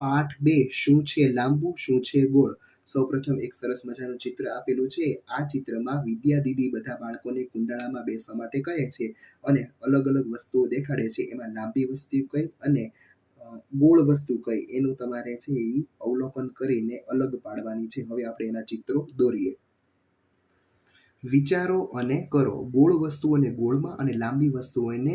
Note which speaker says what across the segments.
Speaker 1: પાઠ બે શું છે લાંબુ, શું છે ગોળ? સૌપ્રથમ એક સરસ મજાનું ચિત્ર આપેલું છે. આ ચિત્રમાં વિદ્યા દીદી બધા બાળકોને કુંડાળામાં બેસવા માટે કહે છે અને અલગ અલગ વસ્તુઓ દેખાડે છે. એમાં લાંબી વસ્તુ કઈ અને ગોળ વસ્તુ કઈ એનું તમારે છે એ અવલોકન કરીને અલગ પાડવાની છે. હવે આપણે એના ચિત્રો દોરીએ. વિચારો અને કરો. ગોળ વસ્તુઓને ગોળમાં અને લાંબી વસ્તુઓને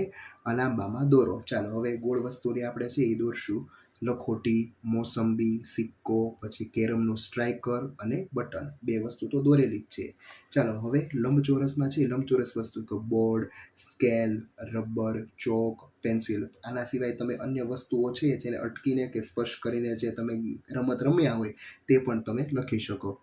Speaker 1: લાંબામાં દોરો. ચાલો હવે ગોળ વસ્તુને આપણે છે એ દોરશું. લખોટી, મોસંબી, સિક્કો, પછી કેરમનું સ્ટ્રાઇકર અને બટન. બે વસ્તુ તો દોરેલી જ છે. ચાલો, હવે લંબચોરસમાં છે. લંબચોરસ વસ્તુ તો board, scale, rubber, chalk, pencil. આના સિવાય તમે અન્ય વસ્તુઓ છે જેને અટકીને કે સ્પર્શ કરીને જે તમે રમત રમ્યા હોય, તે પણ તમે લખી શકો.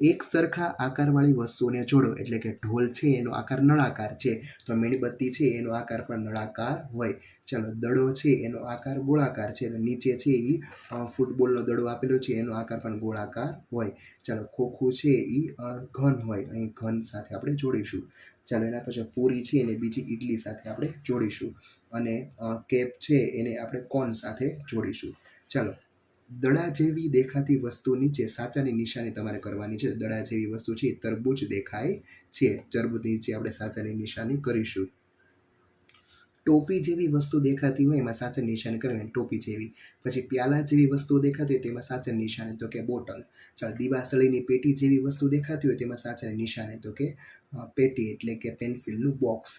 Speaker 1: એક સરખા આકારવાળી વસ્તુઓને જોડો. એટલે કે ઢોલ છે, એનો આકાર નળાકાર છે. તો મીણબત્તી છે, એનો આકાર પણ નળાકાર હોય. ચાલો, દડો છે, એનો આકાર ગોળાકાર છે. નીચે છે એ ફૂટબોલનો દડો આપેલો છે, એનો આકાર પણ ગોળાકાર હોય. ચાલો, ખોખું છે એ ઘન હોય. અહીં ઘન સાથે આપણે જોડીશું. ચાલો, એના પછી પૂરી છે એને બીજી ઇડલી સાથે આપણે જોડીશું. અને કેપ છે, એને આપણે કોન સાથે જોડીશું. ચાલો દડા જેવી દેખાતી વસ્તુ નીચે સાચાની નિશાની તમારે કરવાની છે. દડા જેવી વસ્તુ છે એ તરબૂચ દેખાય છે. તરબૂચ નીચે આપણે સાચાની નિશાની કરીશું. ટોપી જેવી વસ્તુ દેખાતી હોય એમાં સાચા નિશાની કરવાની ટોપી જેવી. પછી પ્યાલા જેવી વસ્તુ દેખાતી હોય તેમાં સાચા નિશાની. તો કે બોટલ. ચાલો, દીવાસળીની પેટી જેવી વસ્તુ દેખાતી હોય તેમાં સાચા નિશાની. તો કે પેટી એટલે કે પેન્સિલનું બોક્સ.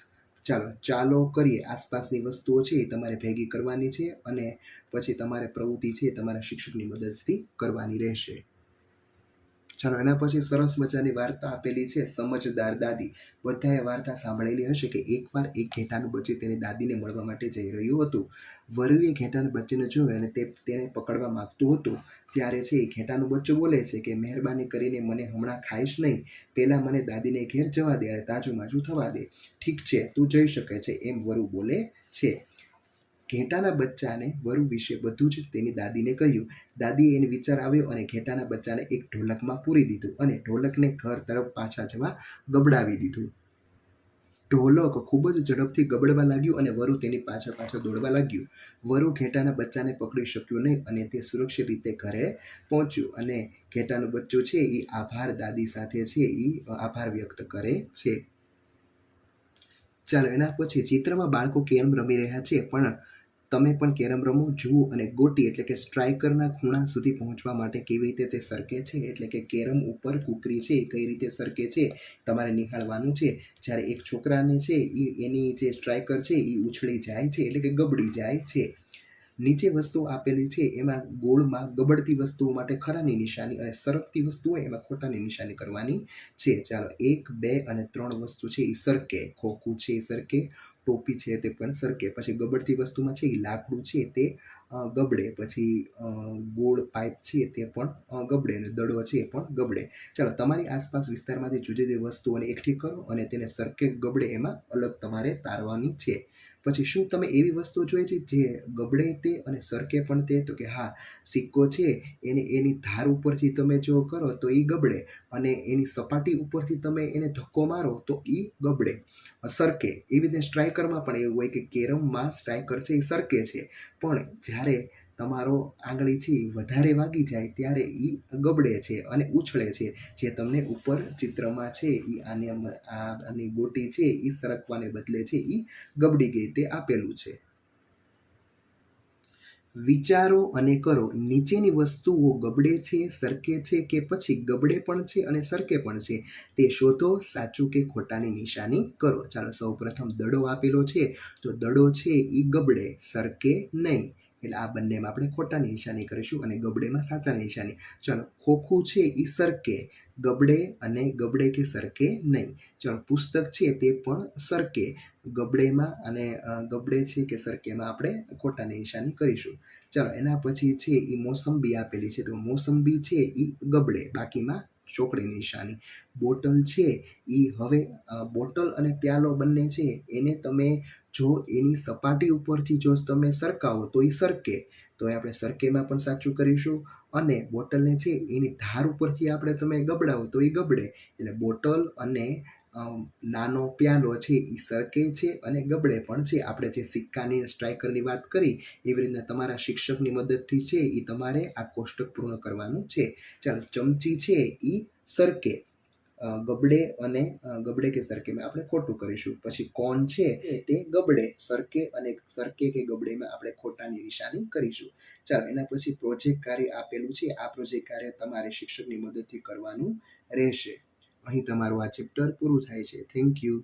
Speaker 1: ચાલો ચાલો કરીએ. આસપાસની વસ્તુઓ છે એ તમારે ભેગી કરવાની છે અને પછી તમારે પ્રવૃત્તિ છે એ તમારા શિક્ષકની મદદથી કરવાની રહેશે. ચાલો એના પછી સરસ મજાની વાર્તા આપેલી છે, સમજદાર દાદી. બધાએ વાર્તા સાંભળેલી હશે કે એકવાર એક ઘેટાનું બચ્ચું તેની દાદીને મળવા માટે જઈ રહ્યું હતું. વરુએ ઘેટાનું બચ્ચાને જોયું અને તે તેને પકડવા માંગતું હતું. ત્યારે છે એ ઘેટાનું બચ્ચું બોલે છે કે, મહેરબાની કરીને મને હમણાં ખાઈશ નહીં. પહેલાં મને દાદીને ઘેર જવા દે અને તાજું માજું થવા દે. ઠીક છે, તું જઈ શકે છે, એમ વરુ બોલે છે. ઘેટાના બચ્ચાને વરુ વિશે બધું જ તેની દાદીને કહ્યું. દાદીએ એને વિચાર આવ્યો અને ઘેટાના બચ્ચાને એક ઢોલકમાં પૂરી દીધું અને ઢોલકને ઘર તરફ પાછા જવા ગબડાવી દીધું. ઢોલક ખૂબ જ ઝડપથી ગબડવા લાગ્યું અને વરુ તેની પાછળ પાછળ દોડવા લાગ્યું. વરુ ઘેટાના બચ્ચાને પકડી શક્યું નહીં અને તે સુરક્ષિત રીતે ઘરે પહોંચ્યું અને ઘેટાનું બચ્ચું છે એ આભાર દાદી સાથે છે, એ આભાર વ્યક્ત કરે છે. ચાલો એના પછી ચિત્રમાં બાળકો કેમ રમી રહ્યા છે, પણ તમે પણ કેરમ રમો, જુઓ અને ગોટી એટલે કે સ્ટ્રાઇકરના ખૂણા સુધી પહોંચવા માટે કેવી રીતે તે સરકે છે, એટલે કે કેરમ ઉપર કુકરી છે, એ કઈ રીતે સરકે છે, તમારે નિહાળવાનું છે. જ્યારે એક છોકરાને છે એ એની જે સ્ટ્રાઇકર છે એ ઉછળી જાય છે, એટલે કે ગબડી જાય છે. નીચે વસ્તુ આપેલી છે, એમાં ગોળમાં ગબડતી વસ્તુઓ માટે ખરાની નિશાની અને સરકતી વસ્તુઓ એમાં ખોટાની નિશાની કરવાની છે. ચાલો, એક, બે અને ત્રણ વસ્તુ છે એ સરકે. ખોખું છે એ સરકે. ટોપી છે તે પણ સરકે. પછી ગબડતી વસ્તુમાં છે એ લાકડું છે તે ગબડે. પછી ગોળ પાઇપ છે તે પણ ગબડે અને દડો છે એ પણ ગબડે. ચાલો, તમારી આસપાસ વિસ્તારમાંથી જુદી જુદી વસ્તુઓને એકઠી કરો અને તેને સરકે ગબડે એમાં અલગ તમારે તારવાની છે. પછી શું તમે એવી વસ્તુ જોઈ છે જે ગબડે તે અને સરકે પણ તે? તો કે હા, સિક્કો છે, એને એની ધાર ઉપરથી તમે જો કરો તો એ ગબડે અને એની સપાટી ઉપરથી તમે એને ધક્કો મારો તો એ ગબડે. સરકે, એવી રીતે સ્ટ્રાઇકરમાં પણ એવું હોય કે કેરમમાં સ્ટ્રાઇકર છે એ સરકે છે. પણ જ્યારે તમારો આંગળી છે એ વધારે વાગી જાય ત્યારે એ ગબડે છે અને ઉછળે છે. જે તમને ઉપર ચિત્રમાં છે એ આની આની ગોટી છે એ સરકવાને બદલે છે એ ગબડી ગઈ તે આપેલું છે. વિચારો અને કરો, નીચેની વસ્તુઓ ગબડે છે, સરકે છે કે પછી ગબડે પણ છે અને સરકે પણ છે, તે શોધો, સાચું કે ખોટાની નિશાની કરો. ચાલો સૌ પ્રથમ દડો આપેલો છે, તો દડો છે એ ગબડે, સરકે નહીં. એટલે આ બંનેમાં આપણે ખોટાની નિશાની કરીશું અને ગબડેમાં સાચાની નિશાની. ચાલો, ખોખું છે એ સરકે, ગબડે અને ગબડે કે સરકે નહીં. ચાલો, પુસ્તક છે તે પણ સરકે, ગબડેમાં અને ગબડે છે કે સરકેમાં આપણે ખોટાની નિશાની કરીશું. ચાલો, એના પછી છે એ મોસંબી આપેલી છે. તો મોસંબી છે એ ગબડે, બાકીમાં ચોકડી નિશાની. બોટલ છે એ હવે બોટલ અને પ્યાલો બંને છે, એને તમે જો એની સપાટી ઉપરથી જો તમે સરકાવો, તો એ સરકે. તો એ આપણે સરકેમાં પણ સાચું કરીશું અને બોટલને છે એની ધાર ઉપરથી આપણે તમે ગબડાવો, તો એ ગબડે. એટલે બોટલ અને નાનો પ્યાલો છે એ સરકે છે અને ગબડે પણ છે. આપણે જે સિક્કાની સ્ટ્રાઇકરની વાત કરી, એવી રીતના તમારા શિક્ષકની મદદથી છે એ તમારે આ કોષ્ટક પૂર્ણ કરવાનું છે. ચાલો, ચમચી છે એ સરકે. ગબડે અને ગબડે કે સરકે મેં આપણે ખોટું કરીશું. પછી કોણ છે તે ગબડે સરકે અને સરકે કે ગબડેમાં આપણે ખોટાની નિશાની કરીશું. ચાલો એના પછી પ્રોજેક્ટ કાર્ય આપેલું છે. આ પ્રોજેક્ટ કાર્ય તમારે શિક્ષકની મદદથી કરવાનું રહેશે. અહીં તમારું આ ચેપ્ટર પૂરું થાય છે. Thank you